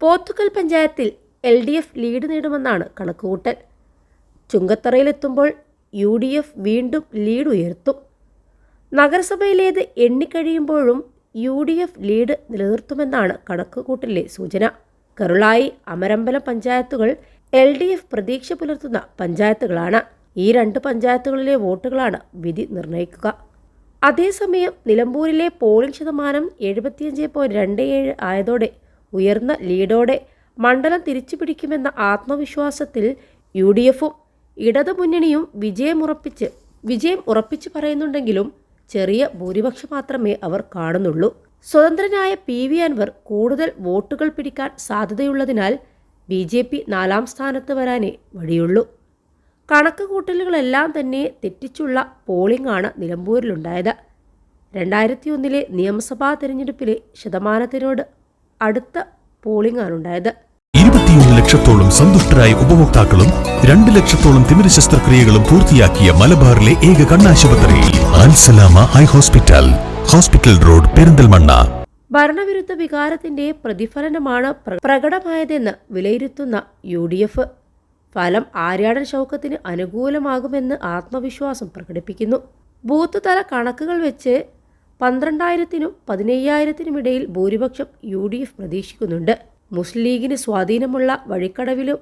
പോത്തുകൽ പഞ്ചായത്തിൽ L D F lead നേടുമെന്നാണ് കണക്കുകൂട്ടൽ. ചുങ്കത്തറയിലെത്തുമ്പോൾ യു ഡി എഫ് വീണ്ടും ലീഡ് ഉയർത്തും. നഗരസഭയിലേത് എണ്ണിക്കഴിയുമ്പോഴും യു ഡി എഫ് ലീഡ് നിലനിർത്തുമെന്നാണ് കണക്കുകൂട്ടലിലെ സൂചന. കരുളായി അമരമ്പലം പഞ്ചായത്തുകൾ എൽ ഡി എഫ് പ്രതീക്ഷ പുലർത്തുന്ന പഞ്ചായത്തുകളാണ്. ഈ രണ്ട് പഞ്ചായത്തുകളിലെ വോട്ടുകളാണ് വിധി നിർണയിക്കുക അതേസമയം നിലമ്പൂരിലെ പോളിംഗ് ശതമാനം എഴുപത്തിയഞ്ച് പോയിന്റ് രണ്ട് ഏഴ് ആയതോടെ ഉയർന്ന ലീഡോടെ മണ്ഡലം തിരിച്ചുപിടിക്കുമെന്ന ആത്മവിശ്വാസത്തിൽ യു ഡി എഫും ഇടതുമുന്നണിയും വിജയമുറപ്പിച്ച് വിജയം ഉറപ്പിച്ചു പറയുന്നുണ്ടെങ്കിലും ചെറിയ ഭൂരിപക്ഷം മാത്രമേ അവർ കാണുന്നുള്ളൂ. സ്വതന്ത്രനായ പി വി അൻവർ കൂടുതൽ വോട്ടുകൾ പിടിക്കാൻ സാധ്യതയുള്ളതിനാൽ ബി ജെ പി നാലാം സ്ഥാനത്ത് വരാനേ വഴിയുള്ളൂ. കണക്ക് കൂട്ടലുകളെല്ലാം തന്നെ തെറ്റിച്ചുള്ള പോളിംഗ് ആണ് നിലമ്പൂരിലുണ്ടായത്. രണ്ടായിരത്തി ഒന്നിലെ നിയമസഭാ തെരഞ്ഞെടുപ്പിലെ ശതമാനത്തിനോട് അടുത്ത പോളിംഗ് ആണുണ്ടായത് ഇരുപത്തിയൊന്ന് ലക്ഷത്തോളം സന്തുഷ്ടരായ ഉപഭോക്താക്കളും രണ്ട് ലക്ഷത്തോളം തിമിര ശസ്ത്രക്രിയകളും പൂർത്തിയാക്കിയ മലബാറിലെ ഏക കണ്ണാശുപത്രി Ansalama eye hospital hospital road Perinthalmanna. ഭരണവിരുദ്ധ വികാരത്തിന്റെ പ്രതിഫലനമാണ് പ്രകടമായതെന്ന് വിലയിരുത്തുന്ന യു ഡി എഫ്. ഫലം ആര്യാടൻ ശൗക്കത്തിന് അനുകൂലമാകുമെന്ന് ആത്മവിശ്വാസം പ്രകടിപ്പിക്കുന്നു. ബൂത്ത് തല കണക്കുകൾ വെച്ച് പന്ത്രണ്ടായിരത്തിനും പതിനയ്യായിരത്തിനും ഇടയിൽ ഭൂരിപക്ഷം യു ഡി എഫ് പ്രതീക്ഷിക്കുന്നുണ്ട്. മുസ്ലിം ലീഗിന് സ്വാധീനമുള്ള വഴിക്കടവിലും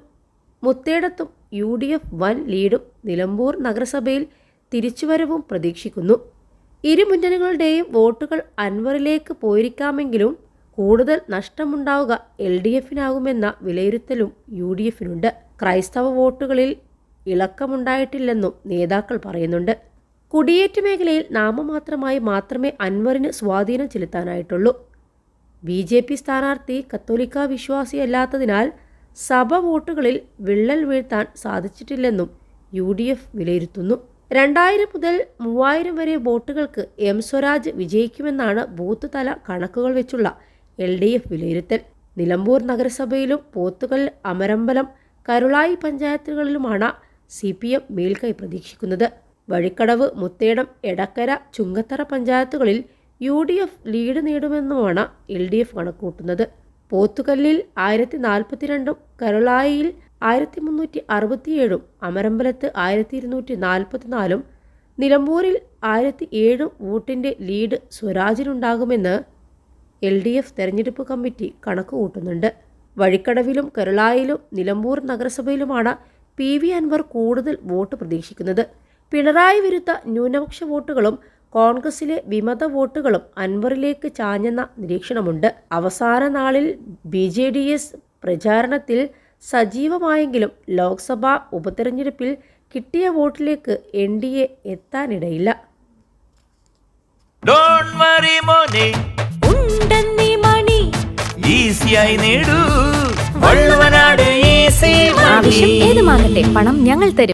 മുത്തേടത്തും യു ഡി എഫ് വൻ ലീഡും നിലമ്പൂർ നഗരസഭയിൽ തിരിച്ചുവരവും പ്രതീക്ഷിക്കുന്നു. ഇരു മുന്നണികളുടെയും വോട്ടുകൾ അൻവറിലേക്ക് പോയിരിക്കാമെങ്കിലും കൂടുതൽ നഷ്ടമുണ്ടാവുക എൽ ഡി എഫിനാകുമെന്ന വിലയിരുത്തലും യു ഡി എഫിനുണ്ട്. ക്രൈസ്തവ വോട്ടുകളിൽ ഇളക്കമുണ്ടായിട്ടില്ലെന്നും നേതാക്കൾ പറയുന്നുണ്ട്. കുടിയേറ്റ മേഖലയിൽ നാമമാത്രമായി മാത്രമേ അൻവറിന് സ്വാധീനം ചെലുത്താനായിട്ടുള്ളൂ. ബി ജെ പി സ്ഥാനാർത്ഥി കത്തോലിക്ക വിശ്വാസിയല്ലാത്തതിനാൽ സഭ വോട്ടുകളിൽ വിള്ളൽ വീഴ്ത്താൻ സാധിച്ചിട്ടില്ലെന്നും യു ഡി എഫ് വിലയിരുത്തുന്നു. രണ്ടായിരം മുതൽ മൂവായിരം വരെ വോട്ടുകൾക്ക് എം സ്വരാജ് വിജയിക്കുമെന്നാണ് ബൂത്ത് തല കണക്കുകൾ വെച്ചുള്ള എൽ ഡി എഫ് വിലയിരുത്തൽ. നിലമ്പൂർ നഗരസഭയിലും പോത്തുകൽ അമരമ്പലം കരുളായി പഞ്ചായത്തുകളിലുമാണ് സി പി എം മേൽക്കൈ പ്രതീക്ഷിക്കുന്നത്. വഴിക്കടവ് മുത്തേടം എടക്കര ചുങ്കത്തറ പഞ്ചായത്തുകളിൽ യു ഡി എഫ് ലീഡ് നേടുമെന്നുമാണ് എൽ ഡി എഫ് കണക്കൂട്ടുന്നത് പോത്തുകല്ലിൽ ആയിരത്തി നാൽപ്പത്തിരണ്ടും കരുളായിയിൽ ആയിരത്തി മുന്നൂറ്റി അറുപത്തിയേഴും അമരമ്പലത്ത് ആയിരത്തി ഇരുന്നൂറ്റി നാൽപ്പത്തിനാലും നിലമ്പൂരിൽ ആയിരത്തി ഏഴും വോട്ടിന്റെ ലീഡ് സ്വരാജിനുണ്ടാകുമെന്ന് എൽ ഡി എഫ് തെരഞ്ഞെടുപ്പ് കമ്മിറ്റി കണക്ക് കൂട്ടുന്നുണ്ട് വഴിക്കടവിലും കരുളായിലും നിലമ്പൂർ നഗരസഭയിലുമാണ് പി വി അൻവർ കൂടുതൽ വോട്ട് പ്രതീക്ഷിക്കുന്നത്. പിണറായി വിരുദ്ധ ന്യൂനപക്ഷ വോട്ടുകളും കോൺഗ്രസിലെ വിമത വോട്ടുകളും അൻവറിലേക്ക് ചാഞ്ഞെന്ന നിരീക്ഷണമുണ്ട്. അവസാന നാളിൽ ബി ജെ ഡി എസ് പ്രചാരണത്തിൽ സജീവമായെങ്കിലും ലോക്സഭാ ഉപതെരഞ്ഞെടുപ്പിൽ കിട്ടിയ വോട്ടിലേക്ക് എൻ ഡി എ എത്താനിടയില്ല. ഏതുമാകട്ടെ പണം ഞങ്ങൾ തരും.